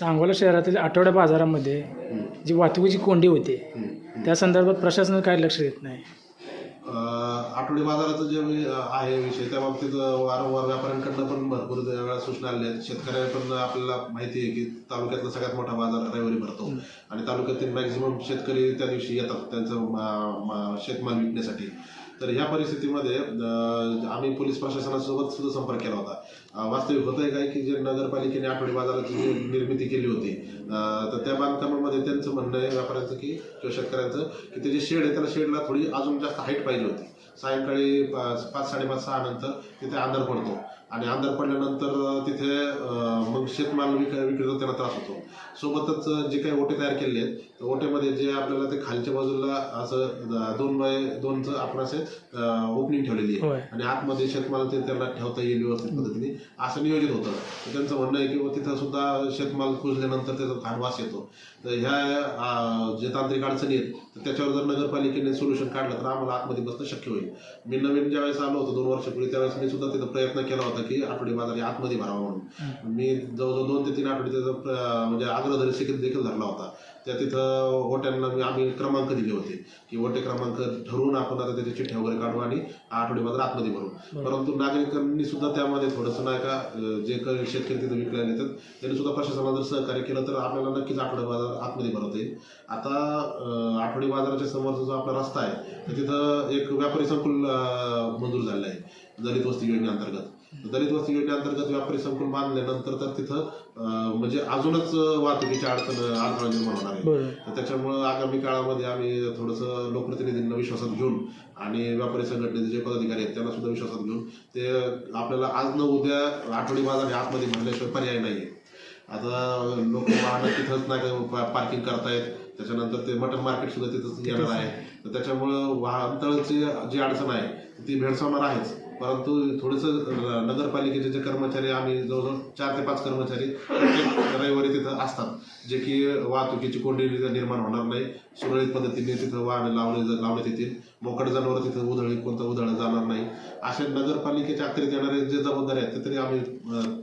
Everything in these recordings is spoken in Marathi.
सांगोला शहरातील आठवड्या बाजारामध्ये जी वाहतुकीची कोंडी होते. त्या संदर्भात प्रशासन काय लक्ष देत नाही आठवडी बाजाराचं जे आहे विषय त्या बाबतीत वारंवार व्यापाऱ्यांकडनं पण भरपूर वेळा सूचना आल्या आहेत. शेतकऱ्यांना पण आपल्याला माहिती आहे की तालुक्यातला सगळ्यात मोठा बाजार रविवारी भरतो. आणि तालुक्यातील मॅक्झिमम शेतकरी त्या दिवशी येतात त्यांचं शेतमाल विकण्यासाठी. तर ह्या परिस्थितीमध्ये आम्ही पोलीस प्रशासनासोबत सुद्धा संपर्क केला होता. वास्तविक होत आहे काय की जे नगरपालिकेने आठवडी बाजाराची जी निर्मिती केली होती तर त्या बांधकामामध्ये त्यांचं म्हणणं आहे व्यापाऱ्यांचं की किंवा शेतकऱ्यांचं की ते जे शेड आहे त्याला शेडला थोडी अजून जास्त हाईट पाहिजे. होती सायंकाळी पाच पाच साडेपाच सहा नंतर तिथे अंधार पडतो. आणि अंधार पडल्यानंतर तिथे मग शेतमाल विक विक्रीचा त्यांना त्रास होतो. सोबतच जे काही ओटे तयार केले आहेत तर ओट्यामध्ये जे आपल्याला ते खालच्या बाजूला असं दोन बाय दोनचं आपण असे ओपनिंग ठेवलेली आहे. आणि आतमध्ये शेतमाल ते त्यांना ठेवता येईल व्यवस्थित पद्धतीने असं नियोजित होतं. त्यांचं म्हणणं आहे की तिथं सुद्धा शेतमाल कुजल्यानंतर त्याचा घाण वास येतो. तर ह्या जे तांत्रिक अडचणी आहेत तर त्याच्यावर जर नगरपालिकेने सोल्युशन काढलं तर आम्हाला आतमध्ये बसणं शक्य होईल. मी नवीन ज्यावेळेस आलो होतो दोन वर्षापूर्वी त्यावेळेस मी सुद्धा तिथं प्रयत्न केला होता की आठवडी बाजार आतमध्ये भरावा म्हणून. मी जवळजवळ दोन ते तीन आठवडे त्याचा म्हणजे देखील देखील धरला होता. त्या तिथं ओट्यांना आम्ही क्रमांक दिले होते. की ओटे क्रमांक ठरवून आपण आता त्याची चिठ्ठ्या वगैरे काढू आणि आठवडी बाजार आतमध्ये भरू. परंतु नागरिकांनी सुद्धा त्यामध्ये थोडंसं नाही का जे काही शेतकरी तिथे विकलेले तर त्यांनी सुद्धा प्रशासनाला जर सहकार्य केलं तर आपल्याला नक्कीच आठवडी बाजार आतमध्ये भरवता येईल. आता आठवडी बाजाराच्या समोरचा जो आपला रस्ता आहे तर तिथं एक व्यापारी संकुल मंजूर झालेलं आहे दलित वस्ती योजनेअंतर्गत तर दलित वस्ती योजनेअंतर्गत व्यापारी संकुल बांधल्यानंतर तर तिथं म्हणजे अजूनच वाहतुकीची अडचण अडथळा निर्माण होणार आहे. तर त्याच्यामुळं आगामी काळामध्ये आम्ही थोडंसं लोकप्रतिनिधींना विश्वासात घेऊन आणि व्यापारी संघटनेचे जे पदाधिकारी आहेत त्यांना सुद्धा विश्वासात घेऊन ते आपल्याला आज न उद्या आठवडी बाजार आतमध्ये भरल्याशिवाय पर्याय नाही आता लोक वाहनं तिथंच नाही पार्किंग करतायत. त्याच्यानंतर ते मटन मार्केट सुद्धा तिथंच येणार आहे. तर त्याच्यामुळं वाहनतळची जी अडचण आहे ती भेडसावणार आहेच. परंतु थोडंसं नगरपालिकेचे जे कर्मचारी आम्ही जवळजवळ चार ते पाच कर्मचारी रविवारी तिथं असतात जे की वाहतुकीची कोंडी निर्माण होणार नाही. सुरळीत पद्धतीने तिथं वाहन लावले लावण्यात येतील. मोकड जनावर तिथं उधळी कोणतं उधळ जाणार नाही. असे नगरपालिकेच्या अखेरीत येणारे जे जबाबदारी आहेत ते तरी आम्ही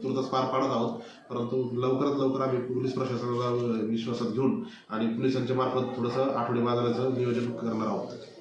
तुर्तास पार पाडत आहोत. परंतु लवकरात लवकर आम्ही पोलीस प्रशासनाला विश्वासात घेऊन आणि पोलिसांच्या मार्फत थोडंसं आठवडी बाजाराचं नियोजन करणार आहोत.